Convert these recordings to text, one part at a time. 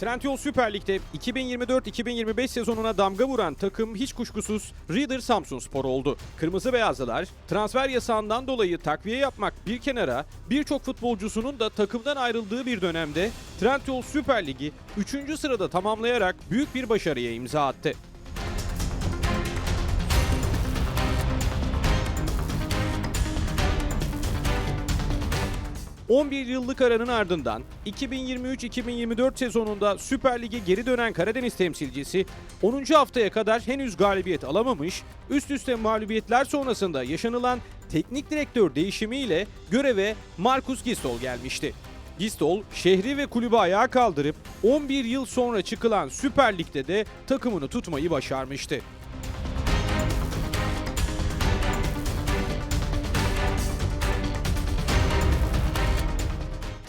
Trendyol Süper Lig'de 2024-2025 sezonuna damga vuran takım hiç kuşkusuz Reader Samsunspor oldu. Kırmızı Beyazlılar transfer yasağından dolayı takviye yapmak bir kenara birçok futbolcusunun da takımdan ayrıldığı bir dönemde Trendyol Süper Lig'i 3. sırada tamamlayarak büyük bir başarıya imza attı. ...11 yıllık aranın ardından 2023-2024 sezonunda Süper Lig'e geri dönen Karadeniz temsilcisi 10. haftaya kadar henüz galibiyet alamamış, üst üste mağlubiyetler sonrasında yaşanılan teknik direktör değişimiyle göreve Markus Gistol gelmişti. Gistol şehri ve kulübü ayağa kaldırıp 11 yıl sonra çıkılan Süper Lig'de de takımını tutmayı başarmıştı.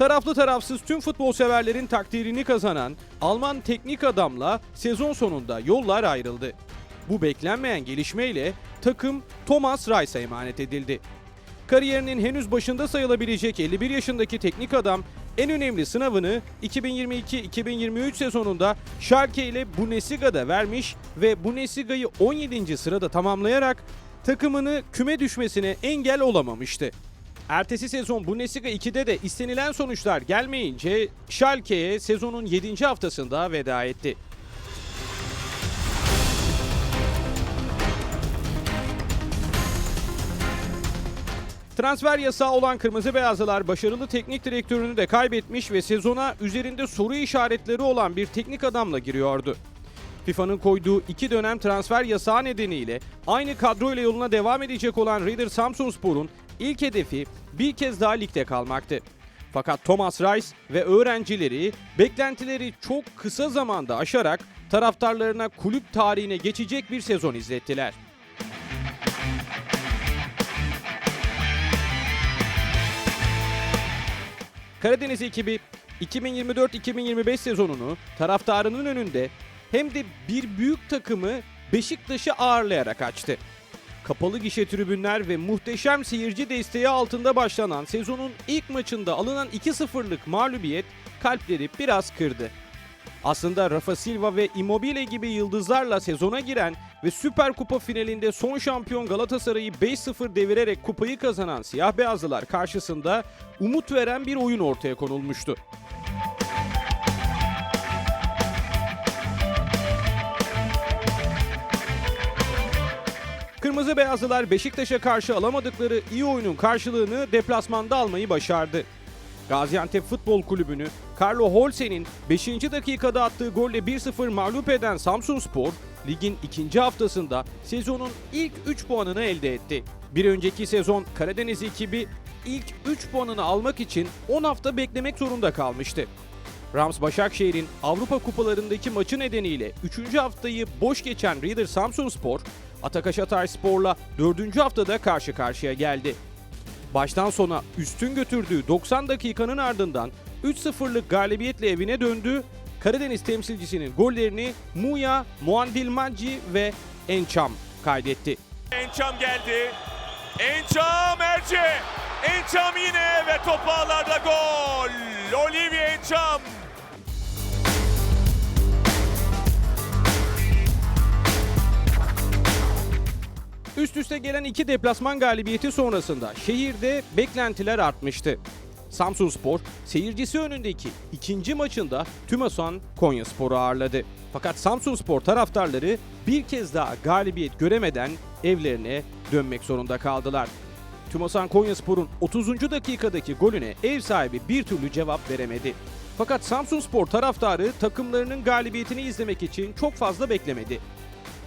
Taraflı tarafsız tüm futbol severlerin takdirini kazanan Alman teknik adamla sezon sonunda yollar ayrıldı. Bu beklenmeyen gelişmeyle takım Thomas Reis'a emanet edildi. Kariyerinin henüz başında sayılabilecek 51 yaşındaki teknik adam en önemli sınavını 2022-2023 sezonunda Schalke ile Bundesliga'da vermiş ve Bundesliga'yı 17. sırada tamamlayarak takımını küme düşmesine engel olamamıştı. Ertesi sezon Bundesliga 2'de de istenilen sonuçlar gelmeyince Schalke'ye sezonun 7. haftasında veda etti. Transfer yasağı olan Kırmızı Beyazlılar başarılı teknik direktörünü de kaybetmiş ve sezona üzerinde soru işaretleri olan bir teknik adamla giriyordu. FIFA'nın koyduğu iki dönem transfer yasağı nedeniyle aynı kadroyla yoluna devam edecek olan Reader Samsunspor'un ilk hedefi bir kez daha ligde kalmaktı. Fakat Thomas Reis ve öğrencileri beklentileri çok kısa zamanda aşarak taraftarlarına kulüp tarihine geçecek bir sezon izlettiler. Karadeniz ekibi 2024-2025 sezonunu taraftarının önünde hem de bir büyük takımı Beşiktaş'ı ağırlayarak açtı. Kapalı gişe tribünler ve muhteşem seyirci desteği altında başlanan sezonun ilk maçında alınan 2-0'lık mağlubiyet kalpleri biraz kırdı. Aslında Rafa Silva ve Immobile gibi yıldızlarla sezona giren ve Süper Kupa finalinde son şampiyon Galatasaray'ı 5-0 devirerek kupayı kazanan siyah beyazlılar karşısında umut veren bir oyun ortaya konulmuştu. Kırmızı Beyazlılar Beşiktaş'a karşı alamadıkları iyi oyunun karşılığını deplasmanda almayı başardı. Gaziantep Futbol Kulübü'nü Carlo Holse'nin 5. dakikada attığı golle 1-0 mağlup eden Samsunspor, ligin ikinci haftasında sezonun ilk 3 puanını elde etti. Bir önceki sezon Karadeniz ekibi ilk 3 puanını almak için 10 hafta beklemek zorunda kalmıştı. Rams Başakşehir'in Avrupa kupalarındaki maçı nedeniyle 3. haftayı boş geçen Reader Samsunspor, Atakaş Hatayspor'la 4. haftada karşı karşıya geldi. Baştan sona üstün götürdüğü 90 dakikanın ardından 3-0'lık galibiyetle evine döndü. Karadeniz temsilcisinin gollerini Muya, Muandilmanci ve Ençam kaydetti. Ençam geldi. Ençam Erce. Ençam yine ve top ağlarda gol. Olivier Ençam. Üst üste gelen iki deplasman galibiyeti sonrasında şehirde beklentiler artmıştı. Samsunspor seyircisi önündeki ikinci maçında Tümasan Konyaspor'u ağırladı. Fakat Samsunspor taraftarları bir kez daha galibiyet göremeden evlerine dönmek zorunda kaldılar. Tümasan Konyaspor'un 30. dakikadaki golüne ev sahibi bir türlü cevap veremedi. Fakat Samsunspor taraftarı takımlarının galibiyetini izlemek için çok fazla beklemedi.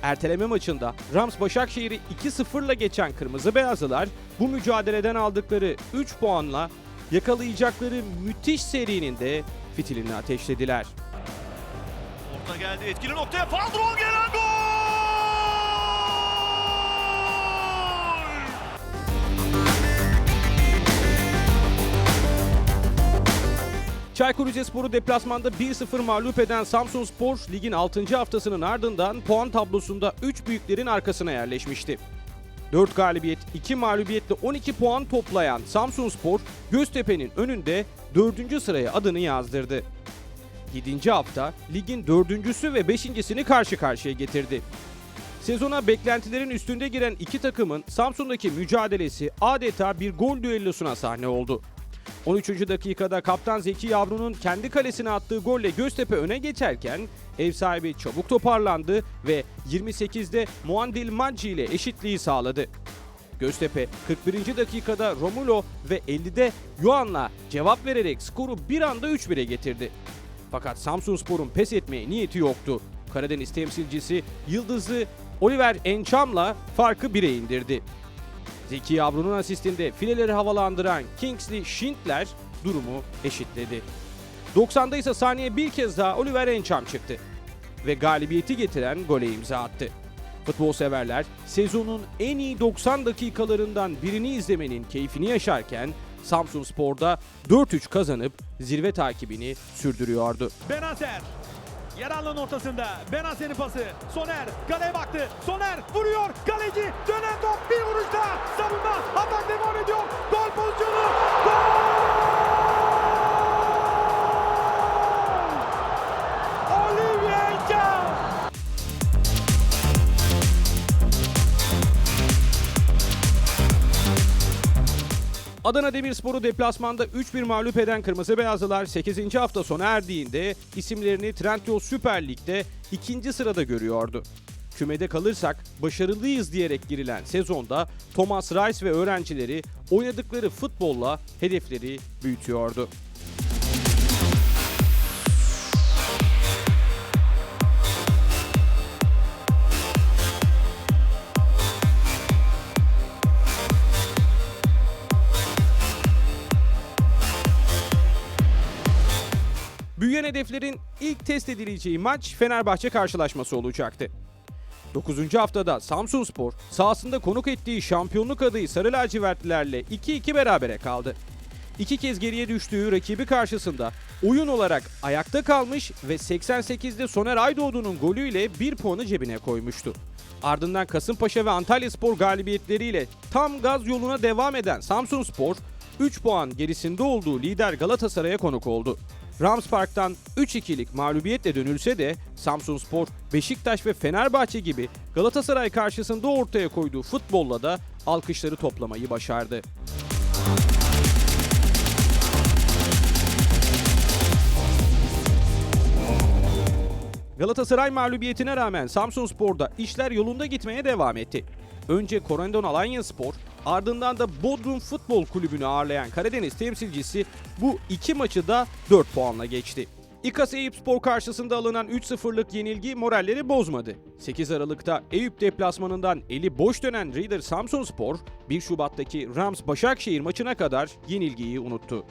Erteleme maçında Rams Başakşehir'i 2-0'la geçen Kırmızı Beyazlılar bu mücadeleden aldıkları 3 puanla yakalayacakları müthiş serinin de fitilini ateşlediler. Orta geldi etkili noktaya Fadron gelen gol. Çaykur Rizespor'u deplasmanda 1-0 mağlup eden Samsunspor ligin 6. haftasının ardından puan tablosunda 3 büyüklerin arkasına yerleşmişti. 4 galibiyet, 2 mağlubiyetle 12 puan toplayan Samsunspor, Göztepe'nin önünde 4. sıraya adını yazdırdı. 7. hafta ligin dördüncüsü ve beşincisini karşı karşıya getirdi. Sezona beklentilerin üstünde giren iki takımın Samsun'daki mücadelesi adeta bir gol düellosuna sahne oldu. 13. dakikada kaptan Zeki Yavru'nun kendi kalesine attığı golle Göztepe öne geçerken ev sahibi çabuk toparlandı ve 28'de Muandil Maggi ile eşitliği sağladı. Göztepe 41. dakikada Romulo ve 50'de Yuan'la cevap vererek skoru bir anda 3-1'e getirdi. Fakat Samsunspor'un pes etmeye niyeti yoktu. Karadeniz temsilcisi Yıldız'ı Oliver Encham'la farkı 1'e indirdi. Zeki Yavru'nun asistinde fileleri havalandıran Kingsley Schindler durumu eşitledi. 90'da ise saniye bir kez daha Oliver Encham çıktı ve galibiyeti getiren gole imza attı. Futbol severler sezonun en iyi 90 dakikalarından birini izlemenin keyfini yaşarken Samsun Spor'da 4-3 kazanıp zirve takibini sürdürüyordu. Benazer. Yer alanın ortasında. Benazer'in pası. Soner. Kaleye baktı. Soner vuruyor. Kaleci dönen top. Bir vuruşta. Savunma. Atak devam ediyor. Gol pozisyonu. Gol! Adana Demirspor'u deplasmanda 3-1 mağlup eden Kırmızı Beyazlılar 8. hafta sona erdiğinde isimlerini Trendyol Süper Lig'de ikinci sırada görüyordu. Kümede kalırsak başarılıyız diyerek girilen sezonda Thomas Rice ve öğrencileri oynadıkları futbolla hedefleri büyütüyordu. Büyüyen hedeflerin ilk test edileceği maç Fenerbahçe karşılaşması olacaktı. 9. haftada Samsunspor sahasında konuk ettiği şampiyonluk adayı Sarı Lacivertlilerle 2-2 berabere kaldı. İki kez geriye düştüğü rakibi karşısında oyun olarak ayakta kalmış ve 88'de Soner Aydoğdu'nun golüyle bir puanı cebine koymuştu. Ardından Kasımpaşa ve Antalyaspor galibiyetleriyle tam gaz yoluna devam eden Samsunspor 3 puan gerisinde olduğu lider Galatasaray'a konuk oldu. Rams Park'tan 3-2'lik mağlubiyetle dönülse de Samsunspor, Beşiktaş ve Fenerbahçe gibi Galatasaray karşısında ortaya koyduğu futbolla da alkışları toplamayı başardı. Galatasaray mağlubiyetine rağmen Samsunspor'da işler yolunda gitmeye devam etti. Önce Korendon Alanyaspor, ardından da Bodrum Futbol Kulübü'nü ağırlayan Karadeniz temsilcisi bu iki maçı da 4 puanla geçti. İKAS Eyüpspor karşısında alınan 3-0'lık yenilgi moralleri bozmadı. 8 Aralık'ta Eyüp deplasmanından eli boş dönen Reader Samsunspor, 1 Şubat'taki Rams Başakşehir maçına kadar yenilgiyi unuttu.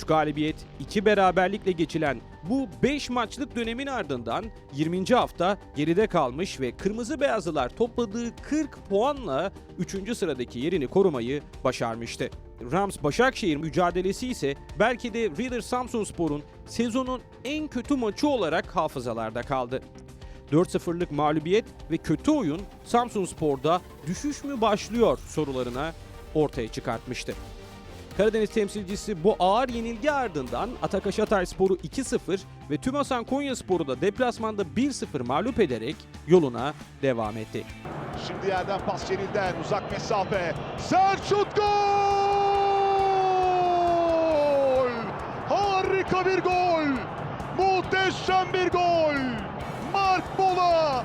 3 galibiyet, 2 beraberlikle geçilen bu 5 maçlık dönemin ardından 20. hafta geride kalmış ve Kırmızı Beyazlılar topladığı 40 puanla 3. sıradaki yerini korumayı başarmıştı. Rams Başakşehir mücadelesi ise belki de Reader Samsunspor'un sezonun en kötü maçı olarak hafızalarda kaldı. 4-0'lık mağlubiyet ve kötü oyun Samsunspor'da düşüş mü başlıyor sorularına ortaya çıkartmıştı. Karadeniz temsilcisi bu ağır yenilgi ardından Atakaş Hatayspor'u 2-0 ve Tümasan Konyaspor'u da deplasmanda 1-0 mağlup ederek yoluna devam etti. Şimdi yerden pas Celil'den uzak mesafe. Selçuk gol! Harika bir gol! Muhteşem bir gol! Mark Bola!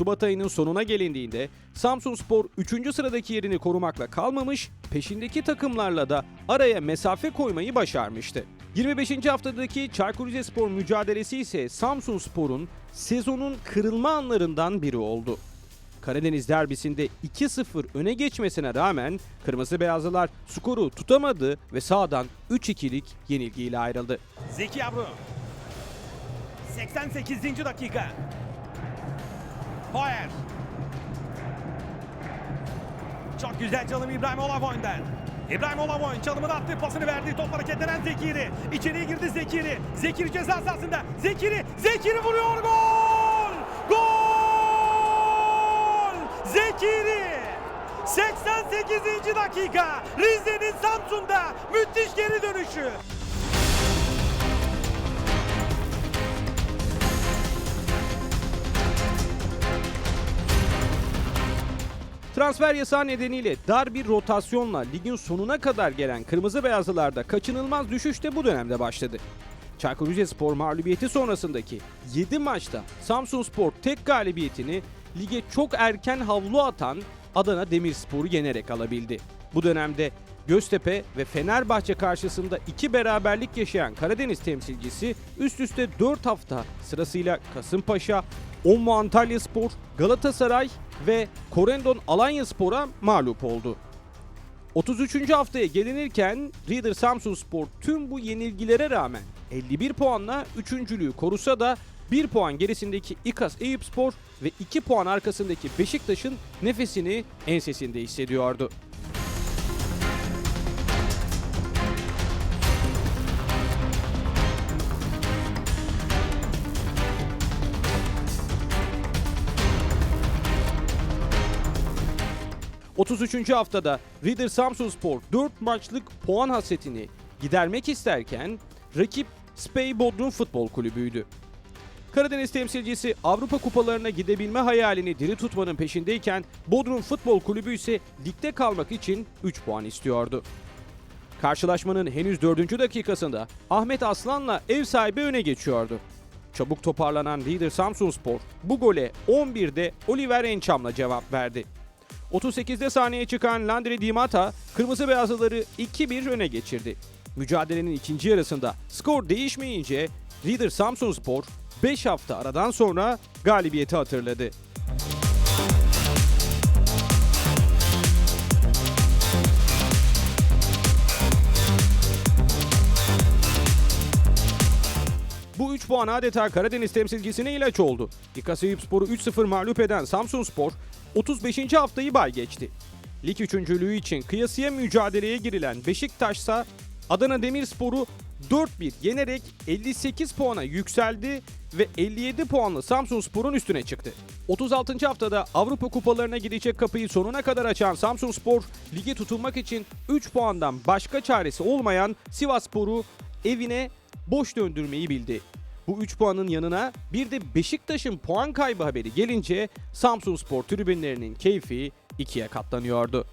Şubat ayının sonuna gelindiğinde Samsunspor 3. sıradaki yerini korumakla kalmamış, peşindeki takımlarla da araya mesafe koymayı başarmıştı. 25. haftadaki Çaykur Rizespor mücadelesi ise Samsunspor'un sezonun kırılma anlarından biri oldu. Karadeniz derbisinde 2-0 öne geçmesine rağmen Kırmızı Beyazlılar skoru tutamadı ve sağdan 3-2'lik yenilgiyle ayrıldı. Zeki Yavru. 88. dakika. Hoyer. Çok güzel çalım İbrahim Olavoy'dan. İbrahim Olavoy çalımını attı, pasını verdi. Top hareketlenen Zekiri. İçeriye girdi Zekiri. Zekiri ceza sahasında. Zekiri, Zekiri vuruyor. Gol! Gol! Zekiri! 88. dakika. Rize'nin Samsun'da müthiş geri dönüşü. Transfer yasağı nedeniyle dar bir rotasyonla ligin sonuna kadar gelen Kırmızı Beyazlılarda kaçınılmaz düşüş de bu dönemde başladı. Çaykur Rizespor mağlubiyeti sonrasındaki 7 maçta Samsunspor tek galibiyetini lige çok erken havlu atan Adana Demirspor'u yenerek alabildi. Bu dönemde Göztepe ve Fenerbahçe karşısında iki beraberlik yaşayan Karadeniz temsilcisi üst üste 4 hafta sırasıyla Kasımpaşa, Onmu Antalyaspor, Galatasaray ve Korendon Alanyaspor'a mağlup oldu. 33. haftaya gelinirken Reader Samsunspor tüm bu yenilgilere rağmen 51 puanla 3.lüğü korusa da 1 puan gerisindeki İKAS Eyüpspor ve 2 puan arkasındaki Beşiktaş'ın nefesini ensesinde hissediyordu. ...33. haftada Reader Samsunspor 4 maçlık puan hasretini gidermek isterken... ...rakip Spey Bodrum Futbol Kulübü'ydü. Karadeniz temsilcisi Avrupa kupalarına gidebilme hayalini diri tutmanın peşindeyken Bodrum Futbol Kulübü ise ligde kalmak için 3 puan istiyordu. Karşılaşmanın henüz 4. dakikasında Ahmet Aslan'la ev sahibi öne geçiyordu. Çabuk toparlanan lider Samsunspor bu gole 11'de Oliver Ençam'la cevap verdi. 38'de sahneye çıkan Landry Dimata kırmızı beyazlıları 2-1 öne geçirdi. Mücadelenin ikinci yarısında skor değişmeyince Leader Samsunspor 5 hafta aradan sonra galibiyeti hatırladı. Puan adeta Karadeniz temsilcisine ilaç oldu. İKAS Eyüpspor'u 3-0 mağlup eden Samsunspor 35. haftayı bay geçti. Lig üçüncülüğü için kıyasıya mücadeleye girilen Beşiktaş ise Adana Demirspor'u 4-1 yenerek 58 puana yükseldi ve 57 puanlı Samsunspor'un üstüne çıktı. 36. haftada Avrupa kupalarına gidecek kapıyı sonuna kadar açan Samsunspor, ligi tutunmak için 3 puandan başka çaresi olmayan Sivasspor'u evine boş döndürmeyi bildi. Bu 3 puanın yanına bir de Beşiktaş'ın puan kaybı haberi gelince Samsunspor tribünlerinin keyfi ikiye katlanıyordu.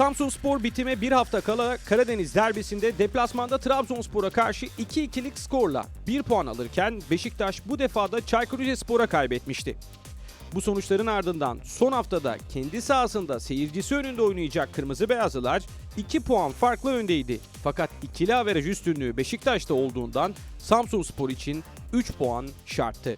Samsunspor bitime bir hafta kala Karadeniz derbisinde deplasmanda Trabzonspor'a karşı 2-2'lik skorla 1 puan alırken Beşiktaş bu defada Çaykur Rizespor'a kaybetmişti. Bu sonuçların ardından son haftada kendi sahasında seyircisi önünde oynayacak Kırmızı Beyazlılar 2 puan farklı öndeydi. Fakat ikili averaj üstünlüğü Beşiktaş'ta olduğundan Samsunspor için 3 puan şarttı.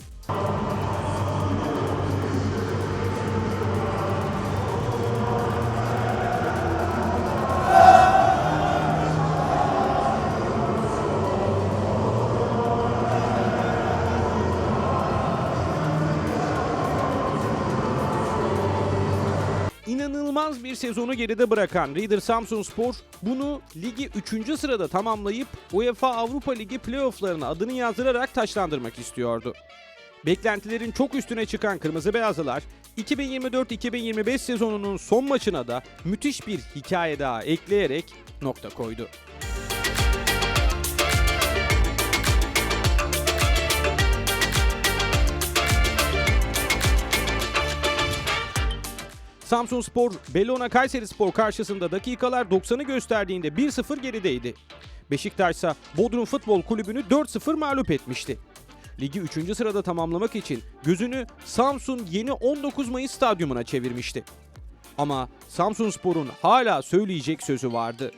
İnanılmaz bir sezonu geride bırakan Reader Samsunspor bunu ligi 3. sırada tamamlayıp UEFA Avrupa Ligi playofflarına adını yazdırarak taşlandırmak istiyordu. Beklentilerin çok üstüne çıkan Kırmızı Beyazlılar 2024-2025 sezonunun son maçına da müthiş bir hikaye daha ekleyerek nokta koydu. Samsunspor, Bellona Kayserispor karşısında dakikalar 90'ı gösterdiğinde 1-0 gerideydi. Beşiktaş ise Bodrum Futbol Kulübü'nü 4-0 mağlup etmişti. Ligi 3. sırada tamamlamak için gözünü Samsun yeni 19 Mayıs stadyumuna çevirmişti. Ama Samsunspor'un hala söyleyecek sözü vardı.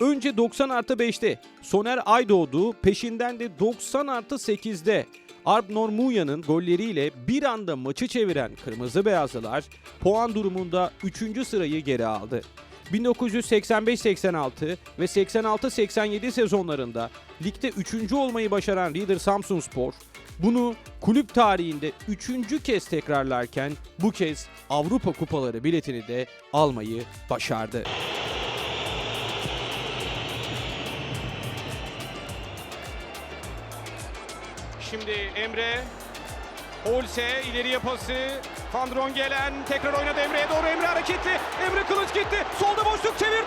Önce 90 artı 5'te Soner Aydoğdu peşinden de 90 artı 8'de Arp Normuya'nın golleriyle bir anda maçı çeviren Kırmızı Beyazlılar puan durumunda 3. sırayı geri aldı. 1985-86 ve 86-87 sezonlarında ligde 3. olmayı başaran Reader Samsunspor, bunu kulüp tarihinde 3. kez tekrarlarken bu kez Avrupa Kupaları biletini de almayı başardı. Şimdi Emre Holse ileriye pası. Fandron gelen tekrar oynadı Emre'ye doğru. Emre hareketli. Emre kılıç gitti. Solda boşluk çevirdi